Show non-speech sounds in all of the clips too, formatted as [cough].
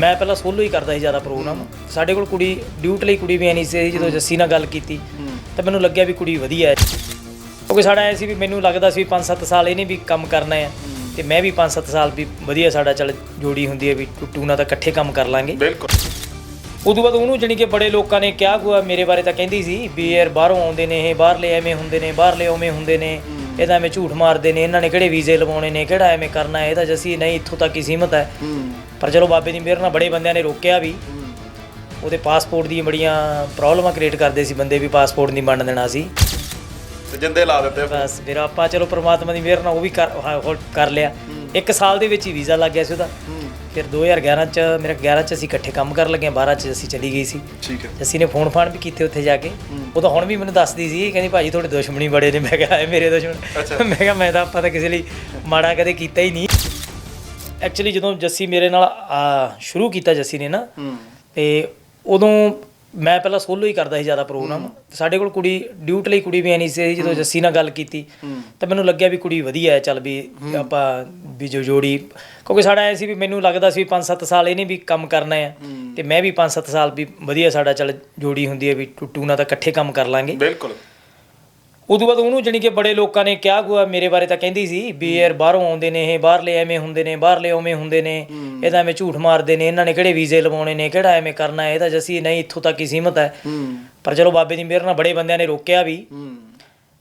ਮੈਂ ਪਹਿਲਾਂ ਸੋਲੋ ਹੀ ਕਰਦਾ ਸੀ ਜ਼ਿਆਦਾ ਪ੍ਰੋਗਰਾਮ। ਸਾਡੇ ਕੋਲ ਕੁੜੀ ਡਿਊਟ ਲਈ ਕੁੜੀ ਵੀ ਆਣੀ ਸੀ ਜਦੋਂ ਜੱਸੀ ਨਾਲ ਗੱਲ ਕੀਤੀ। ਤਾਂ ਮੈਨੂੰ ਲੱਗਿਆ ਵੀ ਕੁੜੀ ਵਧੀਆ ਹੈ। ਕਿਉਂਕਿ ਸਾਡਾ ਐ ਸੀ ਵੀ ਮੈਨੂੰ ਲੱਗਦਾ ਸੀ ਵੀ 5-7 ਸਾਲ ਇਹਨੇ ਵੀ ਕੰਮ ਕਰਨਾ ਹੈ। ਤੇ ਮੈਂ ਵੀ 5-7 ਸਾਲ ਵੀ ਵਧੀਆ ਸਾਡਾ ਚੱਲ ਜੋੜੀ ਹੁੰਦੀ ਹੈ ਵੀ ਟੂ ਨਾਲ ਤਾਂ ਇਕੱਠੇ ਕੰਮ ਕਰ ਲਾਂਗੇ। ਬਿਲਕੁਲ। ਉਦੋਂ ਬਾਅਦ ਉਹਨੂੰ ਜਾਣੀ ਕਿ ਬੜੇ ਲੋਕਾਂ ਨੇ ਕਿਹਾ ਗੁਆ ਮੇਰੇ ਬਾਰੇ ਤਾਂ ਕਹਿੰਦੀ ਸੀ ਵੀ ਯਾਰ ਬਾਹਰੋਂ ਆਉਂਦੇ ਨੇ ਇਹ ਬਾਹਰਲੇ ਐਵੇਂ ਹੁੰਦੇ ਨੇ ਬਾਹਰਲੇ ਉਵੇਂ ਹੁੰਦੇ ਨੇ। ਇਹਦਾ ਐਵੇਂ ਝੂਠ ਮਾਰਦੇ ਨੇ ਇਹਨਾਂ ਨੇ ਕਿਹੜੇ ਵੀਜ਼ੇ ਲਵਾਉਣੇ ਨੇ ਕਿਹੜਾ ਐਵੇਂ ਕਰਨਾ ਹੈ ਇਹ ਤਾਂ ਜੱਸੀ ਨਹੀਂ ਇੱਥੋਂ ਤੱਕ ਹੀ ਸੀਮਤ ਹੂੰ। ਪਰ ਚਲੋ ਬਾਬੇ ਦੀ ਮਿਹਰ ਨਾਲ ਬੜੇ ਬੰਦਿਆਂ ਨੇ ਰੋਕਿਆ ਵੀ। ਉਹਦੇ ਪਾਸਪੋਰਟ ਦੀਆਂ ਬੜੀਆਂ ਪ੍ਰੋਬਲਮਾਂ ਕ੍ਰੀਏਟ ਕਰਦੇ ਸੀ ਬੰਦੇ ਵੀ ਪਾਸਪੋਰਟ ਨਹੀਂ ਬਣ ਦੇਣਾ ਸੀ। ਤੇ ਜਿੰਦੇ ਲਾ ਦਿੱਤੇ। ਬਸ ਫਿਰ ਆਪਾਂ ਚਲੋ ਪ੍ਰਮਾਤਮਾ ਦੀ ਮਿਹਰ ਨਾਲ ਉਹ ਵੀ ਕਰ ਹਾਂ, ਹੋਰ ਕਰ ਲਿਆ। ਇੱਕ ਸਾਲ ਦੇ ਵਿੱਚ ਹੀ ਵੀਜ਼ਾ ਲੱਗ ਗਿਆ ਸੀ ਉਹਦਾ। ਫਿਰ 2011 ਚ ਮੇਰਾ 11 ਚ ਅਸੀਂ ਇਕੱਠੇ ਕੰਮ ਕਰਨ ਲੱਗੇ 12 ਚ ਅਸੀਂ ਚਲੀ ਗਈ ਸੀ। ਠੀਕ ਹੈ। ਅਸੀਂ ਨੇ ਫੋਨ ਫਾਨ ਵੀ ਕੀਤੇ ਉੱਥੇ ਜਾ ਕੇ। ਉਹ ਤਾਂ ਹੁਣ ਵੀ ਮੈਨੂੰ ਦੱਸਦੀ ਸੀ ਕਹਿੰਦੀ ਭਾਜੀ ਤੁਹਾਡੇ ਦੁਸ਼ਮਣੀ ਬੜੇ ਨੇ। ਮੈਂ ਕਿਹਾ ਮੇਰੇ ਦੁਸ਼ਮਣ। ਮੈਂ ਕਿਹਾ ਮੈਂ ਤਾਂ ਆਪਾਂ ਤਾਂ ਕਿਸੇ ਲਈ ਮਾੜਾ ਕਦੇ ਕੀਤਾ ਹੀ ਨਹੀਂ ਐਕਚੁਅਲੀ ਜਦੋਂ ਜੱਸੀ ਮੇਰੇ ਨਾਲ ਆ, ਸ਼ੁਰੂ ਕੀਤਾ ਜੱਸੀ ਨੇ ਨਾ ਤੇ ਉਦੋਂ ਮੈਂ ਪਹਿਲਾਂ ਸੋਲੋ ਹੀ ਕਰਦਾ ਸੀ ਜ਼ਿਆਦਾ ਪ੍ਰੋਗਰਾਮ ਸਾਡੇ ਕੋਲ ਕੁੜੀ ਡਿਊਟ ਲਈ ਕੁੜੀ ਵੀ ਆਣੀ ਸੀ ਜਦੋਂ ਜੱਸੀ ਨਾਲ ਗੱਲ ਕੀਤੀ ਤਾਂ ਮੈਨੂੰ ਲੱਗਿਆ ਵੀ ਕੁੜੀ ਵਧੀਆ ਹੈ ਚੱਲ ਵੀ ਆਪਾਂ ਵੀ ਜੋ ਜੋੜੀ ਕਿਉਂਕਿ ਸਾਡਾ ਐ ਸੀ ਵੀ ਮੈਨੂੰ ਲੱਗਦਾ ਸੀ ਵੀ 5-7 ਸਾਲ ਇਹਨੇ ਵੀ ਕੰਮ ਕਰਨਾ ਹੈ। ਤੇ ਮੈਂ ਵੀ 5-7 ਸਾਲ ਵੀ ਵਧੀਆ ਸਾਡਾ ਚੱਲ ਜੋੜੀ ਹੁੰਦੀ ਹੈ ਵੀ ਟੂ ਨਾਲ ਤਾਂ ਇਕੱਠੇ ਕੰਮ ਕਰ ਲਾਂਗੇ। ਬਿਲਕੁਲ। ਉਦੋਂ ਬਾਅਦ ਉਹਨੂੰ ਜਾਣੀ ਕਿ ਬੜੇ ਲੋਕਾਂ ਨੇ ਕਿਹਾ ਗੁਆ ਮੇਰੇ ਬਾਰੇ ਤਾਂ ਕਹਿੰਦੀ ਸੀ ਵੀ ਯਾਰ ਬਾਹਰੋਂ ਆਉਂਦੇ ਨੇ ਇਹ ਬਾਹਰਲੇ ਐਵੇਂ ਹੁੰਦੇ ਨੇ ਬਾਹਰਲੇ ਉਵੇਂ ਹੁੰਦੇ ਨੇ ਇਹਦਾ ਐਵੇਂ ਝੂਠ ਮਾਰਦੇ ਨੇ ਇਹਨਾਂ ਨੇ ਕਿਹੜੇ ਵੀਜ਼ੇ ਲਵਾਉਣੇ ਨੇ ਕਿਹੜਾ ਐਵੇਂ ਕਰਨਾ ਹੈ ਇਹ ਤਾਂ ਜੱਸੀ ਨਹੀਂ ਇੱਥੋਂ ਤੱਕ ਹੀ ਸੀਮਤ ਹੈ। ਪਰ ਚਲੋ ਬਾਬੇ ਦੀ ਮਿਹਰ ਨਾਲ ਬੜੇ ਬੰਦਿਆਂ ਨੇ ਰੋਕਿਆ ਵੀ।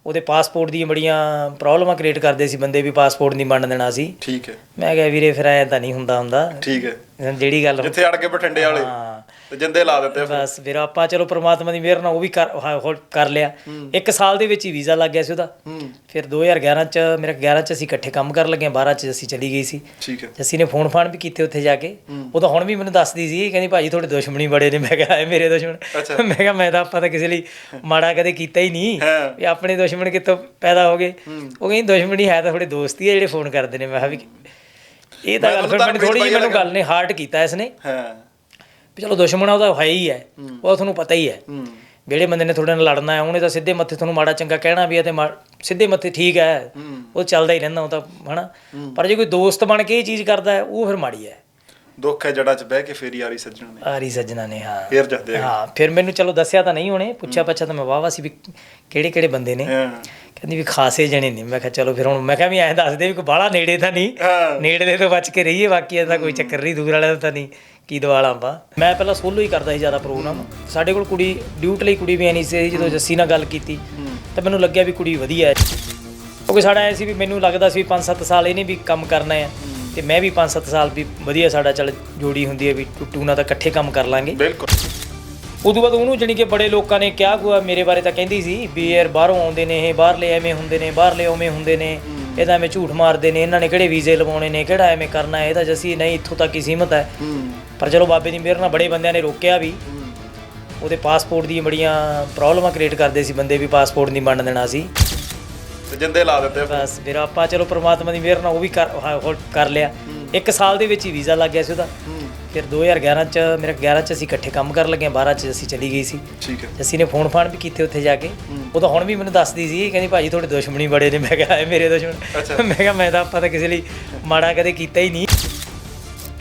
ਉਹਦੇ ਪਾਸਪੋਰਟ ਦੀਆਂ ਬੜੀਆਂ ਪ੍ਰੋਬਲਮਾਂ ਕ੍ਰੀਏਟ ਕਰਦੇ ਸੀ ਬੰਦੇ ਵੀ ਪਾਸਪੋਰਟ ਨਹੀਂ ਬਣ ਦੇਣਾ ਸੀ। ਠੀਕ ਹੈ। ਮੈਂ ਕਿਹਾ ਵੀਰੇ ਫਿਰ ਐਂ ਤਾਂ ਨਹੀਂ ਹੁੰਦਾ ਹੁੰਦਾ। ਠੀਕ ਹੈ। ਜਿਹੜੀ ਗੱਲ ਜਿੱਥੇ ਅੜ ਕੇ ਬਠਿੰਡੇ ਵਾਲੇ। ਹਾਂ। ਤੇ ਜਿੰਦੇ ਲਾ ਦਿੱਤੇ ਬਸ ਫਿਰ ਆਪਾਂ ਚਲੋ ਪ੍ਰਮਾਤਮਾ ਦੀ ਮਿਹਰ ਨਾਲ ਉਹ ਵੀ ਕਰ ਹਾਂ, ਹੋਰ ਕਰ ਲਿਆ। ਇੱਕ ਸਾਲ ਦੇ ਵਿੱਚ ਹੀ ਵੀਜ਼ਾ ਲੱਗ ਗਿਆ ਸੀ ਉਹਦਾ। ਫਿਰ 2011 ਚ ਮੇਰਾ 11 ਚ ਅਸੀਂ ਇਕੱਠੇ ਕੰਮ ਕਰਨ ਲੱਗੇ 12 ਚ ਅਸੀਂ ਚਲੀ ਗਈ ਸੀ। ਠੀਕ ਹੈ। ਜੱਸੀ ਨੇ ਫੋਨ ਫਾਨ ਵੀ ਕੀਤੇ ਉੱਥੇ ਜਾ ਕੇ। ਉਹ ਤਾਂ ਹੁਣ ਵੀ ਮੈਨੂੰ ਦੱਸਦੀ ਸੀ ਕਹਿੰਦੀ ਭਾਜੀ ਤੁਹਾਡੇ ਦੁਸ਼ਮਣੀ ਬੜੇ ਨੇ। ਮੈਂ ਕਿਹਾ ਇਹ ਮੇਰੇ ਦੁਸ਼ਮਣ। [laughs] ਮੈਂ ਕਿਹਾ ਮੈਂ ਤਾਂ ਆਪਾਂ ਤਾਂ ਕਿਸੇ ਲਈ ਮਾੜਾ ਕਦੇ ਕੀਤਾ ਹੀ ਨਹੀਂ ਹਾਂ। ਵੀ ਆਪਣੇ ਦੁਸ਼ਮਣ ਕਿੱਥੋਂ ਪੈਦਾ ਹੋ ਗਏ? ਉਹ ਕਹਿੰਦੀ ਦੁਸ਼ਮਣੀ ਹੈ ਤਾਂ ਥੋੜੇ ਦੋਸਤ ਹੀ ਆ ਜਿਹੜੇ ਫੋਨ ਕਰਦੇ ਨੇ। ਮੈਂ ਕਿਹਾ ਵੀ ਇਹ ਤਾਂ ਗੱਲ ਫਿਰ ਮੈਨੂੰ ਥੋੜੀ ਜਿਹੀ ਮੈਨੂੰ ਗੱਲ ਨੇ ਹਾਰਟ ਕੀਤਾ ਇਸਨੇ ਹਾਂ। ਵੀ ਚਲੋ ਦੁਸ਼ਮਣ ਆ ਉਹਦਾ ਹੈ ਹੀ ਹੈ। ਉਹ ਤੁਹਾਨੂੰ ਪਤਾ ਹੀ ਹੈ। ਜਿਹੜੇ ਬੰਦੇ ਨੇ ਤੁਹਾਡੇ ਨਾਲ ਲੜਨਾ ਹੈ ਉਹਨੇ ਤਾਂ ਸਿੱਧੇ ਮੱਥੇ ਤੁਹਾਨੂੰ ਮਾੜਾ ਚੰਗਾ ਕਹਿਣਾ ਵੀ ਹੈ ਤੇ ਸਿੱਧੇ ਮੱਥੇ ਠੀਕ ਹੈ। ਉਹ ਚੱਲਦਾ ਹੀ ਰਹਿੰਦਾ ਉਹ ਤਾਂ ਹਨਾ? ਪਰ ਜੇ ਕੋਈ ਦੋਸਤ ਬਣ ਕੇ ਇਹ ਚੀਜ਼ ਕਰਦਾ ਹੈ ਉਹ ਫਿਰ ਮਾੜੀ ਹੈ। ਦੁੱਖ ਹੈ ਜੜਾ ਚ ਬਹਿ ਕੇ ਫੇਰ ਯਾਰੀ ਸੱਜਣ ਨੇ। ਆਰੀ ਸੱਜਣਾ ਨੇ ਹਾਂ। ਫੇਰ ਜਦੇ ਹਾਂ ਫਿਰ ਮੈਨੂੰ ਚਲੋ ਦੱਸਿਆ ਤਾਂ ਨਹੀਂ ਉਹਨੇ ਪੁੱਛਿਆ ਪੱਛਾ ਤਾਂ ਮੈਂ ਵਾਵਾ ਸੀ ਵੀ ਕਿਹੜੇ ਕਿਹੜੇ ਬੰਦੇ ਨੇ। ਕਹਿੰਦੀ ਵੀ ਖਾਸੇ ਜਣੇ ਨੇ। ਮੈਂ ਕਿਹਾ ਚਲੋ ਫਿਰ ਹੁਣ ਮੈਂ ਕਿਹਾ ਵੀ ਐਂ ਦੱਸ ਦੇ ਵੀ ਕੋਈ ਬਾਹਲਾ ਨੇੜੇ ਤਾਂ ਨਹੀਂ। ਨੇੜੇ ਤੋਂ ਬਚ ਕੇ ਰਹੀਏ ਬਾਕੀ ਇਹਦਾ ਕੋਈ ਚੱਕਰ ਨਹੀਂ ਦੂਰ ਵਾਲਾ ਤਾਂ ਨਹੀਂ। ਕੀ ਦਵਾਲਾ ਆਪਾਂ? ਮੈਂ ਪਹਿਲਾਂ ਸੋਲੋ ਹੀ ਕਰਦਾ ਸੀ ਜ਼ਿਆਦਾ ਪ੍ਰੋਗਰਾਮ। ਸਾਡੇ ਕੋਲ ਕੁੜੀ ਡਿਊਟ ਲਈ ਕੁੜੀ ਵੀ ਆਣੀ ਸੀ ਜਦੋਂ ਜੱਸੀ ਨਾਲ ਗੱਲ ਕੀਤੀ ਤਾਂ ਮੈਨੂੰ ਲੱਗਿਆ ਵੀ ਕੁੜੀ ਵਧੀਆ ਹੈ। ਕਿਉਂਕਿ ਸਾਡਾ ਐ ਸੀ ਵੀ ਮੈਨੂੰ ਲੱਗਦਾ ਸੀ ਵੀ 5-7 ਸਾਲ ਇਹਨੇ ਵੀ ਕੰਮ ਕਰਨਾ ਹੈ ਤੇ ਮੈਂ ਵੀ 5-7 ਸਾਲ ਵੀ ਵਧੀਆ ਸਾਡਾ ਚੱਲ ਜੋੜੀ ਹੁੰਦੀ ਹੈ ਵੀ ਟੂ ਨਾਲ ਤਾਂ ਇਕੱਠੇ ਕੰਮ ਕਰ ਲਾਂਗੇ। ਬਿਲਕੁਲ। ਉਦੋਂ ਬਾਅਦ ਉਹਨੂੰ ਜਾਣੀ ਕਿ ਬੜੇ ਲੋਕਾਂ ਨੇ ਕਿਹਾ ਗੁਆ ਮੇਰੇ ਬਾਰੇ ਤਾਂ ਕਹਿੰਦੀ ਸੀ ਵੀ ਯਾਰ ਬਾਹਰੋਂ ਆਉਂਦੇ ਨੇ ਇਹ ਬਾਹਰਲੇ ਐਵੇਂ ਹੁੰਦੇ ਨੇ ਬਾਹਰਲੇ ਉਵੇਂ ਹੁੰਦੇ ਨੇ ਇਹਦਾ ਐਵੇਂ ਝੂਠ ਮਾਰਦੇ ਨੇ ਇਹਨਾਂ ਨੇ ਕਿਹੜੇ ਵੀਜ਼ੇ ਲਵਾਉਣੇ ਨੇ ਕਿਹੜਾ ਐਵੇਂ ਕਰਨਾ ਹੈ ਇਹ ਤਾਂ ਜੱਸੀ ਨਹੀਂ ਇੱਥੋਂ ਤੱਕ ਹੀ ਸੀਮਤ ਹੂੰ। ਪਰ ਚਲੋ ਬਾਬੇ ਦੀ ਮਿਹਰ ਨਾਲ ਬੜੇ ਬੰਦਿਆਂ ਨੇ ਰੋਕਿਆ ਵੀ। ਉਹਦੇ ਪਾਸਪੋਰਟ ਦੀਆਂ ਬੜੀਆਂ ਪ੍ਰੋਬਲਮਾਂ ਕ੍ਰੀਏਟ ਕਰਦੇ ਸੀ ਬੰਦੇ ਵੀ ਪਾਸਪੋਰਟ ਨਹੀਂ ਬਣ ਦੇਣਾ ਸੀ। ਤੇ ਜਿੰਦੇ ਲਾ ਦਿੱਤੇ ਬਸ ਫਿਰ ਆਪਾਂ ਚਲੋ ਪ੍ਰਮਾਤਮਾ ਦੀ ਮਿਹਰ ਨਾਲ ਉਹ ਵੀ ਕਰ ਹਾਂ, ਹੋਰ ਕਰ ਲਿਆ। ਇੱਕ ਸਾਲ ਦੇ ਵਿੱਚ ਹੀ ਵੀਜ਼ਾ ਲੱਗ ਗਿਆ ਸੀ ਉਹਦਾ। ਫਿਰ 2011 ਚ ਮੇਰਾ 11 ਚ ਅਸੀਂ ਇਕੱਠੇ ਕੰਮ ਕਰਨ ਲੱਗੇ 12 ਚ ਅਸੀਂ ਚਲੀ ਗਈ ਸੀ। ਠੀਕ ਹੈ। ਜੱਸੀ ਨੇ ਫੋਨ ਫਾਨ ਵੀ ਕੀਤੇ ਉੱਥੇ ਜਾ ਕੇ। ਉਹ ਤਾਂ ਹੁਣ ਵੀ ਮੈਨੂੰ ਦੱਸਦੀ ਸੀ ਕਹਿੰਦੀ ਭਾਜੀ ਤੁਹਾਡੇ ਦੁਸ਼ਮਣੀ ਬੜੇ ਨੇ। ਮੈਂ ਕਿਹਾ ਮੇਰੇ ਦੁਸ਼ਮਣ। ਮੈਂ ਕਿਹਾ ਮੈਂ ਤਾਂ ਆਪਾਂ ਤਾਂ ਕਿਸੇ ਲਈ ਮਾੜਾ ਕਦੇ ਕੀਤਾ ਹੀ ਨਹੀਂ।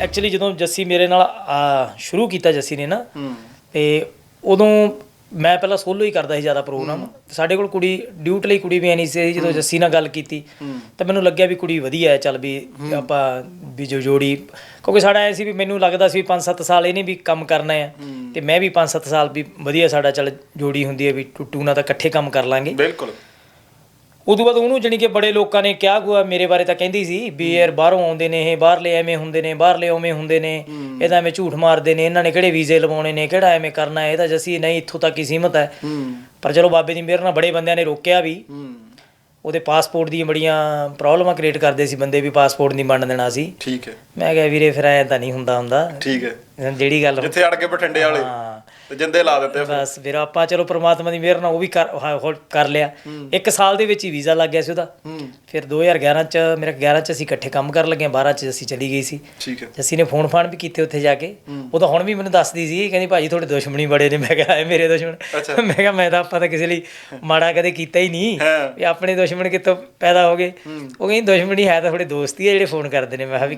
ਐਕਚੁਅਲੀ ਜਦੋਂ ਜੱਸੀ ਮੇਰੇ ਨਾਲ ਆ, ਸ਼ੁਰੂ ਕੀਤਾ ਜੱਸੀ ਨੇ ਨਾ ਤੇ ਉਦੋਂ ਮੈਂ ਪਹਿਲਾਂ ਸੋਲੋ ਹੀ ਕਰਦਾ ਸੀ ਜ਼ਿਆਦਾ ਪ੍ਰੋਗਰਾਮ ਸਾਡੇ ਕੋਲ ਕੁੜੀ ਡਿਊਟ ਲਈ ਕੁੜੀ ਵੀ ਆਣੀ ਸੀ ਜਦੋਂ ਜੱਸੀ ਨਾਲ ਗੱਲ ਕੀਤੀ ਤਾਂ ਮੈਨੂੰ ਲੱਗਿਆ ਵੀ ਕੁੜੀ ਵਧੀਆ ਹੈ ਚੱਲ ਵੀ ਆਪਾਂ ਵੀ ਜੋ ਜੋੜੀ ਕਿਉਂਕਿ ਸਾਡਾ ਐ ਸੀ ਵੀ ਮੈਨੂੰ ਲੱਗਦਾ ਸੀ ਵੀ 5-7 ਸਾਲ ਇਹਨੇ ਵੀ ਕੰਮ ਕਰਨਾ ਹੈ। ਤੇ ਮੈਂ ਵੀ 5-7 ਸਾਲ ਵੀ ਵਧੀਆ ਸਾਡਾ ਚੱਲ ਜੋੜੀ ਹੁੰਦੀ ਹੈ ਵੀ ਟੂ ਨਾਲ ਤਾਂ ਇਕੱਠੇ ਕੰਮ ਕਰ ਲਾਂਗੇ। ਬਿਲਕੁਲ। ਉਦੋਂ ਬਾਅਦ ਉਹਨੂੰ ਜਾਣੀ ਕਿ ਬੜੇ ਲੋਕਾਂ ਨੇ ਕਿਹਾ ਗੁਆ ਮੇਰੇ ਬਾਰੇ ਤਾਂ ਕਹਿੰਦੀ ਸੀ ਵੀ ਯਾਰ ਬਾਹਰੋਂ ਆਉਂਦੇ ਨੇ ਇਹ ਬਾਹਰਲੇ ਐਵੇਂ ਹੁੰਦੇ ਨੇ ਬਾਹਰਲੇ ਉਵੇਂ ਹੁੰਦੇ ਨੇ ਇਹਦਾ ਐਵੇਂ ਝੂਠ ਮਾਰਦੇ ਨੇ ਇਹਨਾਂ ਨੇ ਕਿਹੜੇ ਵੀਜ਼ੇ ਲਵਾਉਣੇ ਨੇ ਕਿਹੜਾ ਐਵੇਂ ਕਰਨਾ ਹੈ ਇਹ ਤਾਂ ਜੱਸੀ ਨਹੀਂ ਇੱਥੋਂ ਤੱਕ ਹੀ ਸੀਮਤ ਹੈ। ਪਰ ਚਲੋ ਬਾਬੇ ਦੀ ਮਿਹਰ ਨਾਲ ਬੜੇ ਬੰਦਿਆਂ ਨੇ ਰੋਕਿਆ ਵੀ। ਉਹਦੇ ਪਾਸਪੋਰਟ ਦੀਆਂ ਬੜੀਆਂ ਪ੍ਰੋਬਲਮਾਂ ਕ੍ਰੀਏਟ ਕਰਦੇ ਸੀ ਬੰਦੇ ਵੀ ਪਾਸਪੋਰਟ ਨਹੀਂ ਬਣ ਦੇਣਾ ਸੀ। ਠੀਕ ਹੈ। ਮੈਂ ਕਿਹਾ ਵੀਰੇ ਫਿਰ ਐਂ ਤਾਂ ਨਹੀਂ ਹੁੰਦਾ ਹੁੰਦਾ। ਠੀਕ ਹੈ। ਜਿਹੜੀ ਗੱਲ ਜਿੱਥੇ ਅੜ ਕੇ ਬਠਿੰਡੇ ਵਾਲੇ। ਹਾਂ। ਤੇ ਜਿੰਦੇ ਲਾ ਦਿੱਤੇ ਬਸ ਫਿਰ ਆਪਾਂ ਚਲੋ ਪ੍ਰਮਾਤਮਾ ਦੀ ਮਿਹਰ ਨਾਲ ਉਹ ਵੀ ਕਰ ਹਾਂ, ਹੋਰ ਕਰ ਲਿਆ। ਇੱਕ ਸਾਲ ਦੇ ਵਿੱਚ ਹੀ ਵੀਜ਼ਾ ਲੱਗ ਗਿਆ ਸੀ ਉਹਦਾ। ਫਿਰ 2011 ਚ ਮੇਰਾ 11 ਚ ਅਸੀਂ ਇਕੱਠੇ ਕੰਮ ਕਰਨ ਲੱਗੇ 12 ਚ ਅਸੀਂ ਚਲੀ ਗਈ ਸੀ। ਠੀਕ ਹੈ। ਜੱਸੀ ਨੇ ਫੋਨ ਫਾਨ ਵੀ ਕੀਤੇ ਉੱਥੇ ਜਾ ਕੇ। ਉਹ ਤਾਂ ਹੁਣ ਵੀ ਮੈਨੂੰ ਦੱਸਦੀ ਸੀ ਕਹਿੰਦੀ ਭਾਜੀ ਤੁਹਾਡੇ ਦੁਸ਼ਮਣੀ ਬੜੇ ਨੇ। ਮੈਂ ਕਿਹਾ ਇਹ ਮੇਰੇ ਦੁਸ਼ਮਣ। ਮੈਂ ਕਿਹਾ ਮੈਂ ਤਾਂ ਆਪਾਂ ਤਾਂ ਕਿਸੇ ਲਈ ਮਾੜਾ ਕਦੇ ਕੀਤਾ ਹੀ ਨਹੀਂ ਹਾਂ। ਵੀ ਆਪਣੇ ਦੁਸ਼ਮਣ ਕਿੱਥੋਂ ਪੈਦਾ ਹੋ ਗਏ। ਉਹ ਕਹਿੰਦੀ ਦੁਸ਼ਮਣੀ ਹੈ ਤਾਂ ਥੋੜੇ ਦੋਸਤ ਹੀ ਆ ਜਿਹੜੇ ਫੋਨ ਕਰਦੇ ਨੇ। ਮੈਂ ਕਿਹਾ ਵੀ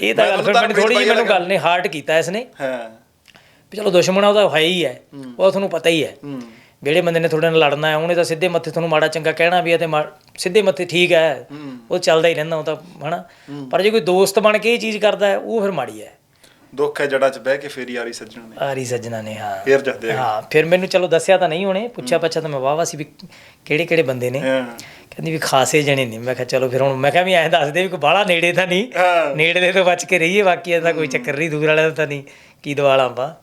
ਇਹ ਤਾਂ ਮੈਂ ਗੱਲ ਫਿਰ ਮੈਨੂੰ ਥੋੜੀ ਜਿਹੀ ਮੈਨੂੰ ਗੱਲ ਨੇ ਹਾਰਟ ਕੀਤਾ ਇਸਨੇ ਹਾਂ। ਵੀ ਚਲੋ ਦੁਸ਼ਮਣ ਆ ਉਹਦਾ ਹੈ ਹੀ ਹੈ। ਉਹ ਤੁਹਾਨੂੰ ਪਤਾ ਹੀ ਹੈ। ਜਿਹੜੇ ਬੰਦੇ ਨੇ ਤੁਹਾਡੇ ਨਾਲ ਲੜਨਾ ਹੈ ਉਹਨੇ ਤਾਂ ਸਿੱਧੇ ਮੱਥੇ ਤੁਹਾਨੂੰ ਮਾੜਾ ਚੰਗਾ ਕਹਿਣਾ ਵੀ ਹੈ ਤੇ ਸਿੱਧੇ ਮੱਥੇ ਠੀਕ ਹੈ। ਉਹ ਚੱਲਦਾ ਹੀ ਰਹਿੰਦਾ ਉਹ ਤਾਂ ਹਨਾ? ਪਰ ਜੇ ਕੋਈ ਦੋਸਤ ਬਣ ਕੇ ਇਹ ਚੀਜ਼ ਕਰਦਾ ਹੈ ਉਹ ਫਿਰ ਮਾੜੀ ਹੈ। ਦੁੱਖ ਹੈ ਜੜਾ 'ਚ ਬਹਿ ਕੇ ਫੇਰ ਯਾਰੀ ਸੱਜਣ ਨੇ। ਆਰੀ ਸੱਜਣਾ ਨੇ ਹਾਂ। ਫੇਰ ਜੱਦੇ ਹਾਂ ਫਿਰ ਮੈਨੂੰ ਚਲੋ ਦੱਸਿਆ ਤਾਂ ਨਹੀਂ ਉਹਨੇ ਪੁੱਛਿਆ ਪੱਛਾ ਤਾਂ ਮੈਂ ਵਾਹ ਸੀ ਵੀ ਕਿਹੜੇ ਕਿਹੜੇ ਬੰਦੇ ਨੇ। ਕਹਿੰਦੀ ਵੀ ਖਾਸੇ ਜਣੇ ਨਹੀਂ ਮੈਂ ਕਿਹਾ ਚਲੋ ਫਿਰ ਹੁਣ ਮੈਂ ਕਿਹਾ ਵੀ ਐਂ ਦੱਸ ਦੇ ਵੀ ਕੋਈ ਬਾਹਲਾ ਨੇੜੇ ਤਾਂ ਨਹੀਂ। ਨੇੜੇ ਦੇ ਤੋਂ ਬਚ ਕੇ ਰਹੀਏ ਬਾਕੀ ਇਹਦਾ ਕੋਈ ਚੱਕਰ ਨਹੀਂ ਦੂਰ ਵਾਲਿਆਂ ਦਾ ਤਾਂ ਨਹੀਂ। ਕੀ ਦਵਾਲਾ ਆਪਾਂ।